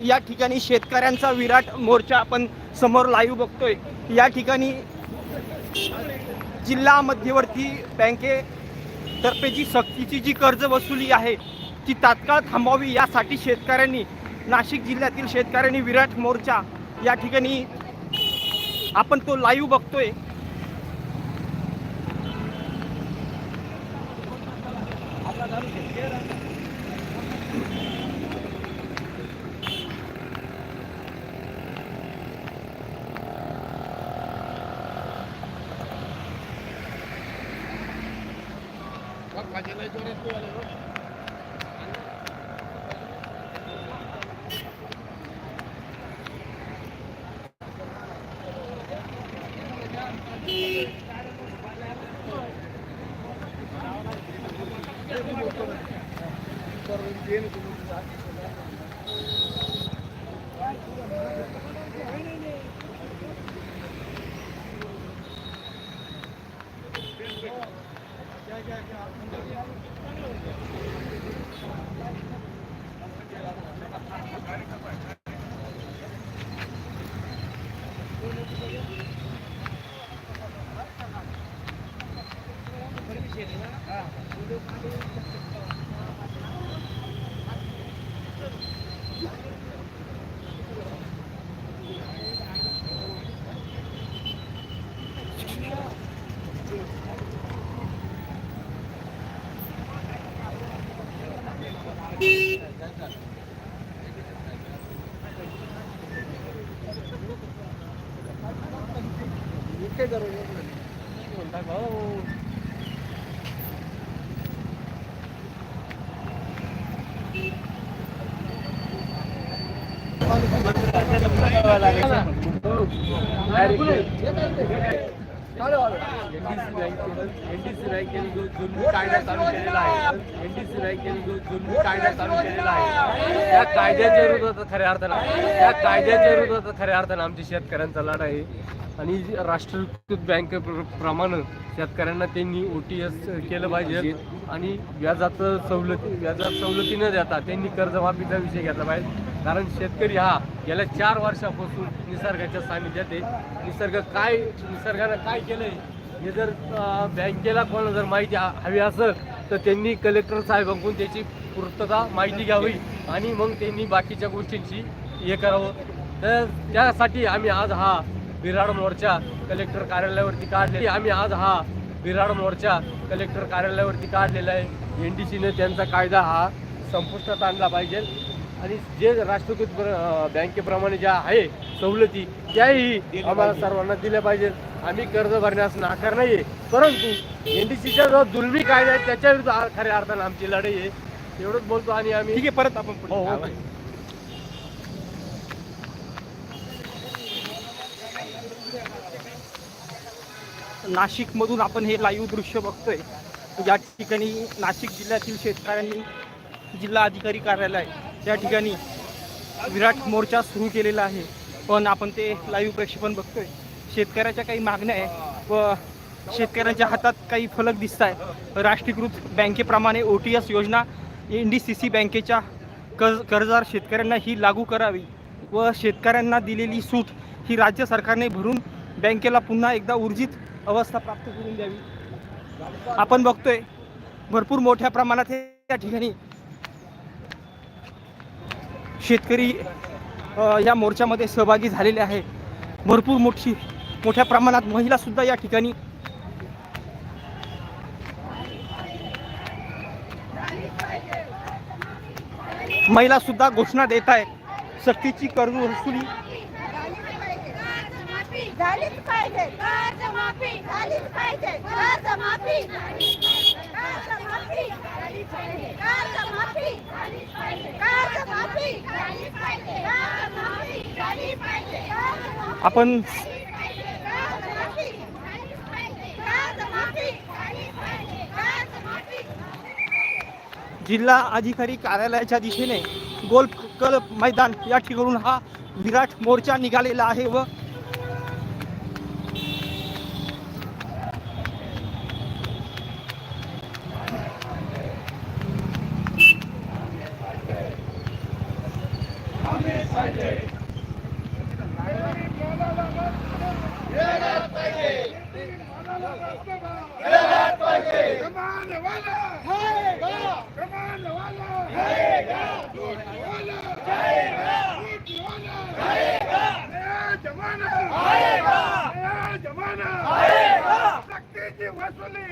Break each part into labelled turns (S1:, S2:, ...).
S1: या ठिकाणी शेतकऱ्यांचा विराट मोर्चा आपण समोर लाईव्ह बघतोय. या ठिकाणी जिल्हा मध्यवर्ती बँकेतर्फे जी सक्तीची जी कर्ज वसुली आहे ती तात्काळ थांबावी यासाठी शेतकऱ्यांनी नाशिक जिल्ह्यातील शेतकऱ्यांनी विराट मोर्चा या ठिकाणी आपण तो लाईव्ह बघतोय.
S2: ఎలా జ్వరం పోవాలి एनडीसी बँकेने जो जुलमी कायदा चालू केलेला आहे एनडीसी बँकेने जो जुलमी कायदा चालू केलेला आहे. त्या कायद्याच्या विरोधात खऱ्या अर्थानं त्या कायद्याच्या विरोधात खऱ्या अर्थानं आमच्या शेतकऱ्यांचा लढा आहे. आणि राष्ट्रीयकृत बँक प्र- शेतकऱ्यांना त्यांनी ओ टी एस केलं पाहिजे. आणि व्याजाचं सवलती व्याजात सवलती न देता त्यांनी कर्जमाफीचा विषय घेतला पाहिजे. कारण शेतकरी हा गेल्या चार वर्षापासून निसर्गाच्या सानिध्यात आहे. निसर्ग काय निसर्गानं काय केलंय हे जर बँकेला कोणाला जर माहिती हा- हवी असेल तर त्यांनी कलेक्टर साहेबांकडून त्याची पूर्तता माहिती घ्यावी आणि मग त्यांनी बाकीच्या गोष्टींची हे करावं. तर त्यासाठी आम्ही आज हा बिराड मोर्चा कलेक्टर कार्यालयावरती काढले आम्ही आज हा बिराड मोर्चा कलेक्टर कार्यालयावरती काढलेला आहे. एन डी सीने त्यांचा कायदा हा संपुष्टात आणला पाहिजे. आणि जे राष्ट्रकृत बँकेप्रमाणे ज्या आहे सवलती त्याही आम्हाला सर्वांना दिल्या पाहिजेत. आम्ही कर्ज भरण्यास नाकार नाही आहे परंतु एन डी सीचा जो जुलमी कायदा आहे त्याच्या विरुद्ध खऱ्या अर्थानं आमची लढाई आहे. एवढंच बोलतो आणि आम्ही
S1: ठीक आहे परत आपण पुढे.
S2: हो, हो.
S1: नाशिकमधून आपण हे लाईव्ह दृश्य बघतोय. या ठिकाणी नाशिक जिल्ह्यातील शेतकऱ्यांनी जिल्हा अधिकारी कार्यालय या ठिकाणी विराट मोर्चा सुरू केलेला आहे. पण आपण ते लाईव्ह प्रक्षेपण बघतोय. शेतकऱ्याच्या काही मागण्या आहे व शेतकऱ्यांच्या हातात काही फलक दिसत आहे राष्ट्रीयकृत बँकेप्रमाणे ओ टी एस योजना एन डी सी सी बँकेच्या कर्ज कर्जदार शेतकऱ्यांना ही लागू करावी व शेतकऱ्यांना दिलेली सूट ही राज्य सरकारने भरून बँकेला पुन्हा एकदा ऊर्जित अवस्था प्राप्त करून द्यावी. आपण बघतोय भरपूर मोठ्या प्रमाणात हे या ठिकाणी शेतकरी या मोर्चामध्ये सहभागी झालेले आहे. भरपूर मोठी मोठ्या प्रमाणात महिलासुद्धा या ठिकाणी महिलासुद्धा घोषणा देत आहे सक्तीची कर्ज वसुली.
S3: झालीच पाहिजे.
S1: आपण जिल्हा अधिकारी कार्यालयाच्या दिशेने गोल क्लब मैदान या ठिकाणून हा विराट मोर्चा निघालेला आहे व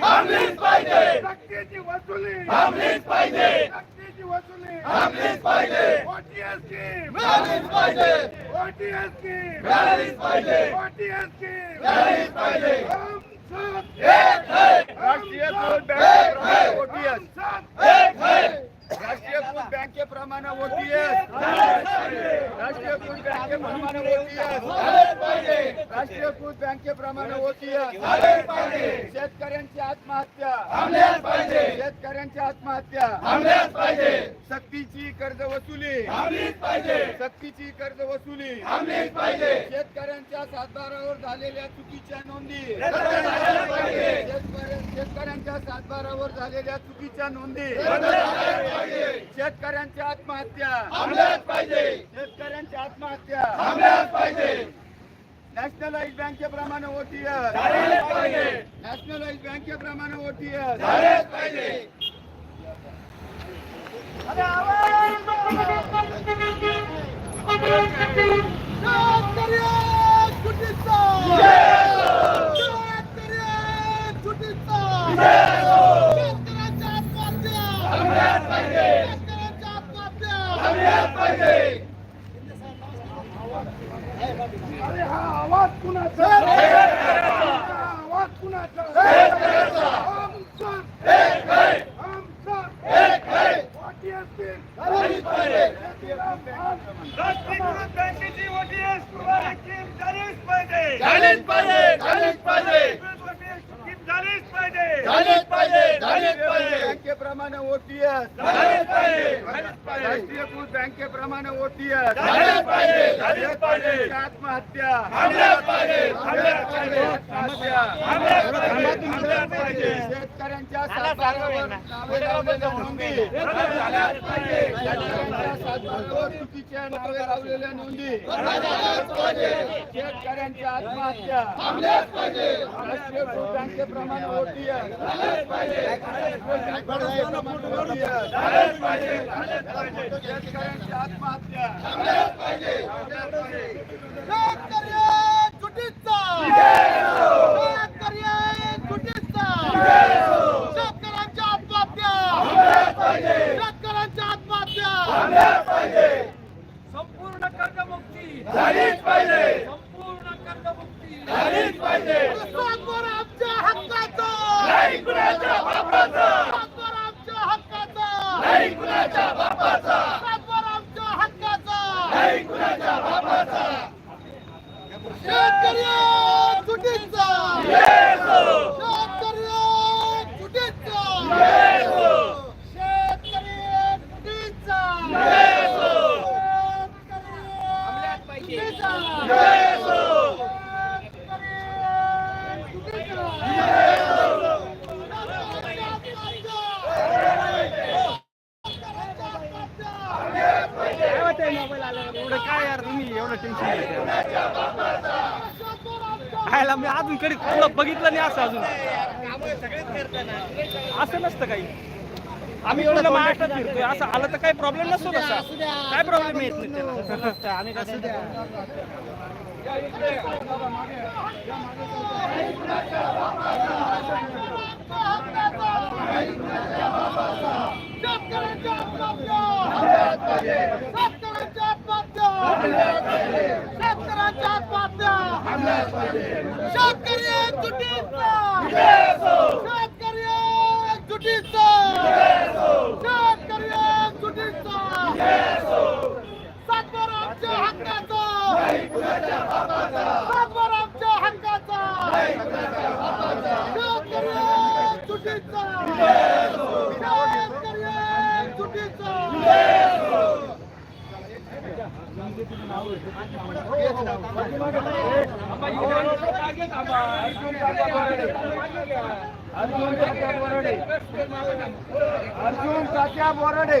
S4: थांबलीच पाहिजे सक्तीची वसुली थांबलीच पाहिजे सक्तीची वसुली थांबलीच पाहिजे ओटीएस स्कीम मिळालीच पाहिजे ओटीएस स्कीम मिळालीच पाहिजे ओटीएस स्कीम मिळालीच पाहिजे राष्ट्रीय ओटीएस एक है राष्ट्रीय कृत बँकेप्रमाणे ओटीएस राष्ट्रीय कृत बँकेप्रमाणे ओटीएस शेतकऱ्यांची आत्महत्या. शेतकऱ्यांची आत्महत्या. सक्तीची कर्ज वसुली सक्तीची कर्ज वसुली शेतकऱ्यांच्या सातबारावर झालेल्या चुकीच्या नोंदी. शेतकऱ्यांच्या सातबारावर झालेल्या चुकीच्या नोंदी. शेतकऱ्यांच्या आत्महत्या. शेतकऱ्यांच्या आत्महत्या. नॅशनलाइज बँकेप्रमाणे ओटीएस. नॅशनलाइज बँकेप्रमाणे ओटीएस. अरे हा आवाज कुणाचा हा आवाज कुणाचा हम सब हम सब ओटीएस की राष्ट्रीयकृत बँकेची ओटीएस स्कीम झालीच पाहिजे झालीच पाहिजे झालीच पाहिजे स्कीम झालीच पाहिजे झालीच पाहिजे झालीच पाहिजे बँकेप्रमाणे ओटीएस झालीच पाहिजे झालीच पाहिजे आत्महत्या. थांबल्याच सातबारावर चुकीच्या नावे लावलेल्या नोंदी. शेतकऱ्यांच्या आत्महत्या. राष्ट्रीयकृत बँकेप्रमाणे ओटीएस शेतकऱ्यांची आत्महत्या
S3: शेतकऱ्यांच्या आत्महत्या शेतकऱ्यांच्या आत्महत्या
S2: संपूर्ण कर्जमुक्ती
S4: झालीच पाहिजे
S2: संपूर्ण कर्जमुक्ती
S4: झालीच पाहिजे
S3: सातबार आमच्या हक्काचं
S4: नाही कुणाच्या बापाचा
S3: सातबार आमच्या हक्काचं
S4: नाही कुणाच्या बापाचा
S3: सातबार आमच्या हक्काचं
S4: नाही कुणाच्या बापाचा
S3: शेतकरी सुटीचा
S4: येसो
S3: शेतकरी सुटीचा
S4: येसो
S3: शेतकरी सुटीचा
S4: येसो
S3: शेतकरी सुटीचा
S4: येसो
S3: शेतकरी सुटीचा
S1: काय वाटतंय मोबाईल आल्यावर एवढं काय यार तुम्ही एवढं टेन्शन घेताय खायला मी अजून कधी कुठलं बघितलं नाही असं अजून असं नसतं काही आम्ही पूर्ण महाराष्ट्रात फिरतोय असं आलं तर काही प्रॉब्लेम नसतो तसा काय प्रॉब्लेम येत नाही त्याला आम्ही
S3: शेतकऱ्यांच्या आत्महत्या शेतकरी एकजुटीचा शेतकरी एकजुटीचा शेतकरी एकजुटीचा सातबार आमच्या हक्काचा सातबार आमच्या हक्काचा शेतकरी एकजुटीचा शेतकरी एकजुटीचा
S4: अर्जुन काक्या बोराडे अर्जुन काक्या बोराडे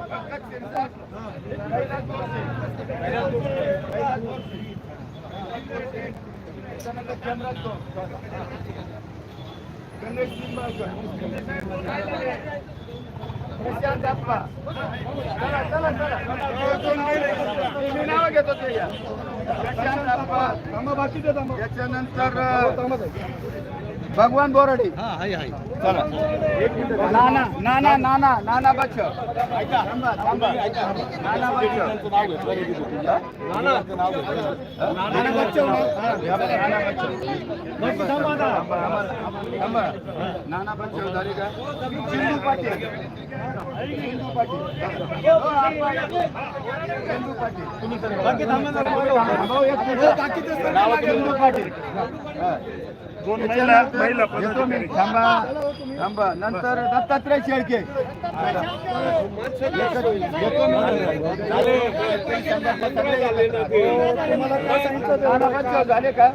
S5: राज्यातून बँकेप्रमाणे OPS स्कीम.
S4: याच्यानंतर भगवान बोराडे. नाना नाना नाना नाना बच्च थांबा थांबा नाना बच्च. नाना बच्च. नाना. बच्च थांबा नाना बच्च झाले का? चिंदू पाटील. चिंदू पाटील. चिंदू पाटील. भाऊ, एक मिनिट. चिंदू पाटील. हा.
S5: दोन महिला महिला
S4: येतो मी. थांबा थांबा. नंतर दत्तात्रय शेळके येतो नाना बच्चो झाले का?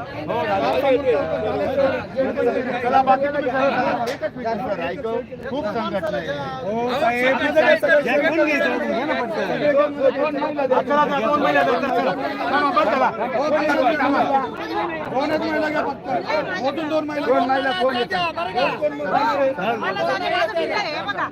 S4: चला बाकी एकच मिनिट सर ऐकव खूप संघटना आहे दोन महिला द्या. चला, चला, दोन महिला द्या. चला, चला. थांबा, बस चला. थांबा. दोनच महिला घ्या फक्त.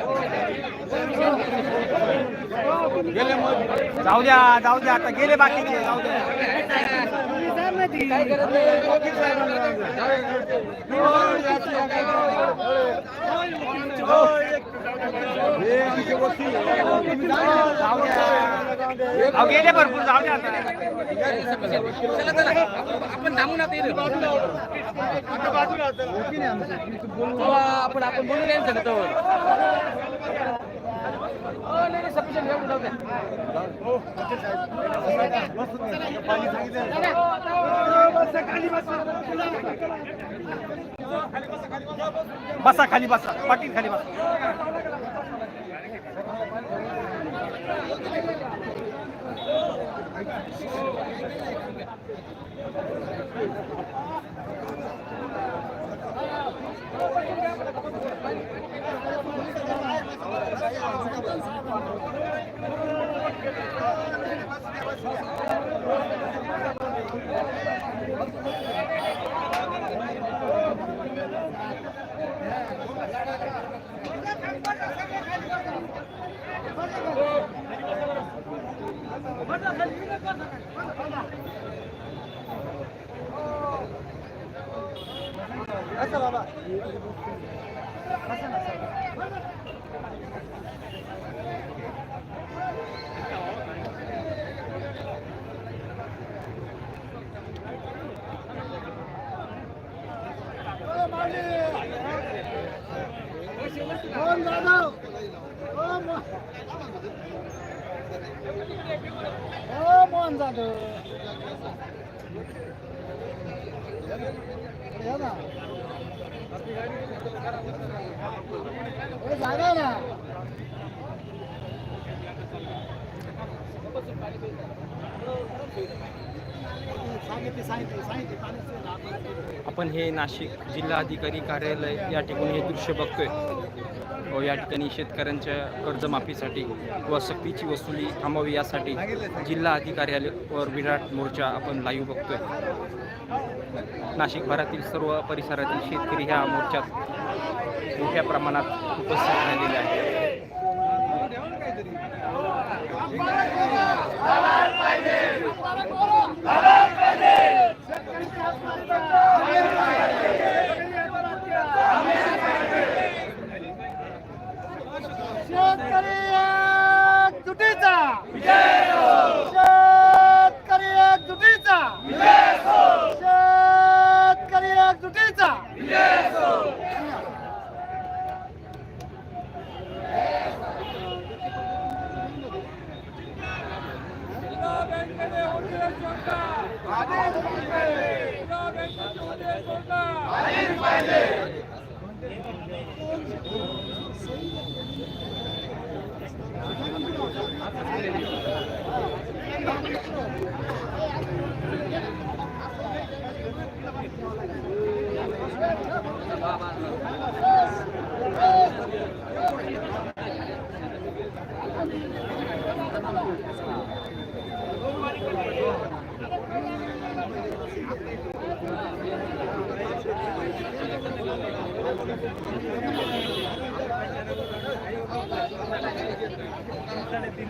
S4: मोठून दोन महिला दोन महिला कोण येते? एक दोन दोन
S1: जाऊ द्या जाऊ द्या आता गेले बाकीचे जाऊ द्या. गेले भरपूर जाऊ द्या आपण आता.
S2: आपण आपण बोलू नाही शकत
S1: बसा खाली बसा पाटील खाली बसा
S4: Thank you. मोहन जाधव या ना.
S1: आपण हे नाशिक जिल्हा अधिकारी कार्यालय या ठिकाणी हे दृश्य बघतोय. व या ठिकाणी शेतकऱ्यांच्या कर्जमाफीसाठी व सक्तीची वसुली थांबावी यासाठी जिल्हा अधिकार्यालयावर विराट मोर्चा आपण लाईव्ह बघतोय. नाशिकभरातील सर्व परिसरातील शेतकरी ह्या मोर्चात मोठ्या प्रमाणात उपस्थित राहिलेले आहेत.
S4: शेतकरी एक जुटीचा তিন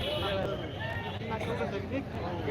S4: I dropped?